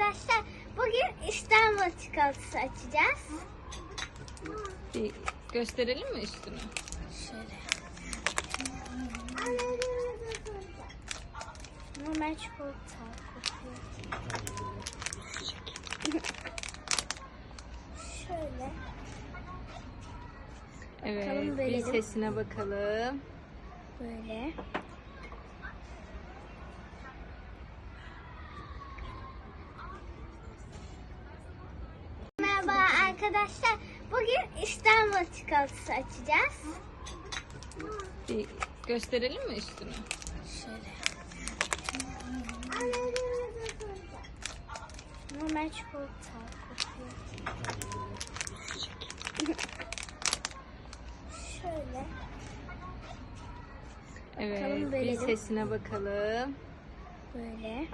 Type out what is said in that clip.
arkadaşlar. Bugün İstanbul çikolatası açacağız. Bir gösterelim mi üstünü? Şöyle. Normal çikolata. Şöyle. Evet, Bakalım, bir sesine bakalım. Böyle. Arkadaşlar. Bugün İstanbul çikolatası açacağız. Bir gösterelim mi üstünü? Şöyle. Normal çikolata kokuyor. Şöyle. Evet, Bakalım, bir sesine bakalım. Böyle.